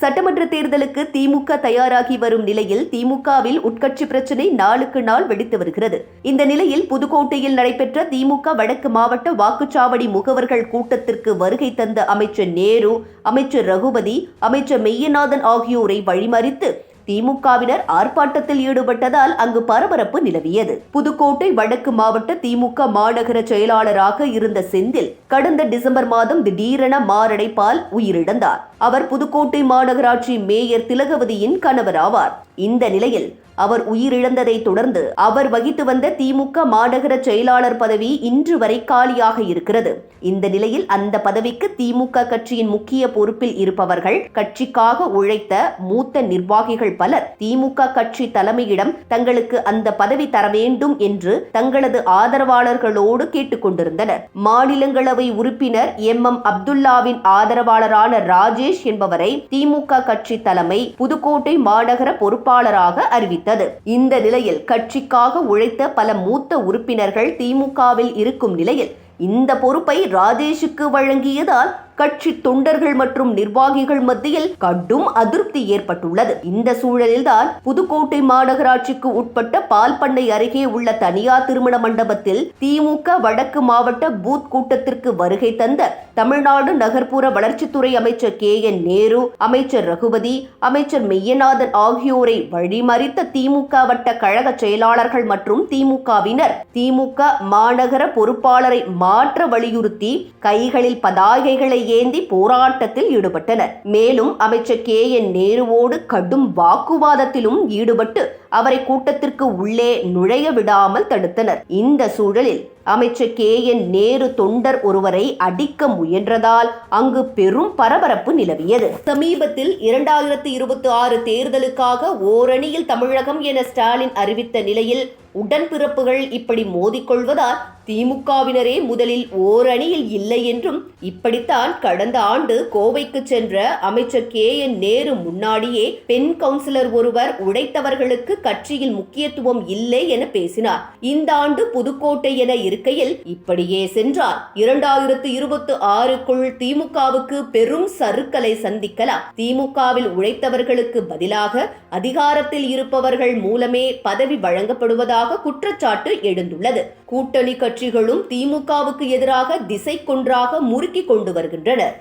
சட்டமன்ற தேர்தலுக்கு திமுக தயாராகி வரும் நிலையில் திமுகவில் உட்கட்சி பிரச்சினை நாளுக்கு நாள் வெடித்து வருகிறது. இந்த நிலையில் புதுக்கோட்டையில் நடைபெற்ற திமுக வடக்கு மாவட்ட வாக்குச்சாவடி முகவர்கள் கூட்டத்திற்கு வருகை தந்த அமைச்சர் நேரு அமைச்சர் ரகுபதி அமைச்சர் மெய்யநாதன் ஆகியோரை வழிமறித்து திமுகவினர் ஆர்ப்பாட்டத்தில் ஈடுபட்டதால் அங்கு பரபரப்பு நிலவியது. புதுக்கோட்டை வடக்கு மாவட்ட திமுக மாநகர செயலாளராக இருந்த செந்தில் கடந்த டிசம்பர் மாதம் திடீரென மாரடைப்பால் உயிரிழந்தார். அவர் புதுக்கோட்டை மாநகராட்சி மேயர் திலகவதியின் கணவர் ஆவார் இந்த நிலையில் அவர் உயிரிழந்ததை தொடர்ந்து அவர் வகித்து வந்த திமுக மாநகர செயலாளர் பதவி இன்று வரை காலியாக இருக்கிறது. இந்த நிலையில் அந்த பதவிக்கு திமுக கட்சியின் முக்கிய பொறுப்பில் இருப்பவர்கள் கட்சிக்காக உழைத்த மூத்த நிர்வாகிகள் பலர் திமுக கட்சி தலைமையிடம் தங்களுக்கு அந்த பதவி தர வேண்டும் என்று தங்களது ஆதரவாளர்களோடு கேட்டுக்கொண்டிருந்தனர் மாநிலங்களவை உறுப்பினர் எம். எம். அப்துல்லாவின் ஆதரவாளரான ராஜேஷ் என்பவரை திமுக கட்சி தலைமை புதுக்கோட்டை மாநகர பொறுப்பாளராக அறிவித்தார். அறிவித்தது இந்த நிலையில் கட்சிக்காக உழைத்த பல மூத்த உறுப்பினர்கள் திமுகவில் இருக்கும் நிலையில் இந்த பொறுப்பை ராஜேஷுக்கு வழங்கியதால் கட்சி தொண்டர்கள் மற்றும் நிர்வாகிகள் மத்தியில் கடும் அதிருப்தி ஏற்பட்டுள்ளது. இந்த சூழலில்தான் புதுக்கோட்டை மாநகராட்சிக்கு உட்பட்ட பால் பண்ணை அருகே உள்ள தனியார் திருமண மண்டபத்தில் திமுக வடக்கு மாவட்ட பூத் கூட்டத்திற்கு வருகை தந்த தமிழ்நாடு நகர்ப்புற வளர்ச்சித்துறை அமைச்சர் கே. என். நேரு அமைச்சர் ரகுபதி அமைச்சர் மெய்யநாதன் ஆகியோரை வழிமறித்த திமுக வட்ட கழக செயலாளர்கள் மற்றும் திமுகவினர் திமுக மாநகர பொறுப்பாளரை மாற்ற வலியுறுத்தி கைகளில் பதாகைகளை ஏந்தி போராட்டத்தில் ஈடுபட்டனர். மேலும் அமைச்சர் கே. என். நேருவோடு கடும் வாக்குவாதத்திலும் ஈடுபட்டு அவரை கூட்டத்திற்கு உள்ளே நுழைய விடாமல் தடுத்தனர். இந்த சூழலில் அமைச்சர் கே. என். நேரு தொண்டர் ஒருவரை அடிக்க முயன்றதால் அங்கு பெரும் பரபரப்பு நிலவியது. சமீபத்தில் இரண்டாயிரத்தி இருபத்தி ஆறு தேர்தலுக்காக ஓரணியில் தமிழகம் என ஸ்டாலின் அறிவித்த நிலையில் உடன்பிறப்புகள் இப்படி மோதிக்கொள்வதால் திமுகவினரே முதலில் ஓரணியில் இல்லை என்றும் இப்படித்தான் கடந்த ஆண்டு கோவைக்கு சென்ற அமைச்சர் கே என் நேரு முன்னாடியே பெண் கவுன்சிலர் ஒருவர் உடைத்தவர்களுக்கு கட்சியில் முக்கியத்துவம் இல்லை என பேசினார். இந்த ஆண்டு புதுக்கோட்டை என இருக்கையில் இப்படியே சென்றார். இரண்டாயிரத்து இருபத்தி ஆறுக்குள் திமுகவுக்கு பெரும் சறுக்கலை சந்திக்கலாம். திமுகவில் உழைத்தவர்களுக்கு பதிலாக அதிகாரத்தில் இருப்பவர்கள் மூலமே பதவி வழங்கப்படுவதாக குற்றச்சாட்டு எழுந்துள்ளது. கூட்டணி கட்சி கட்சிகளும் திமுகவுக்கு எதிராக திசை கொன்றாக முறுக்கிக் கொண்டு வருகின்றனர்.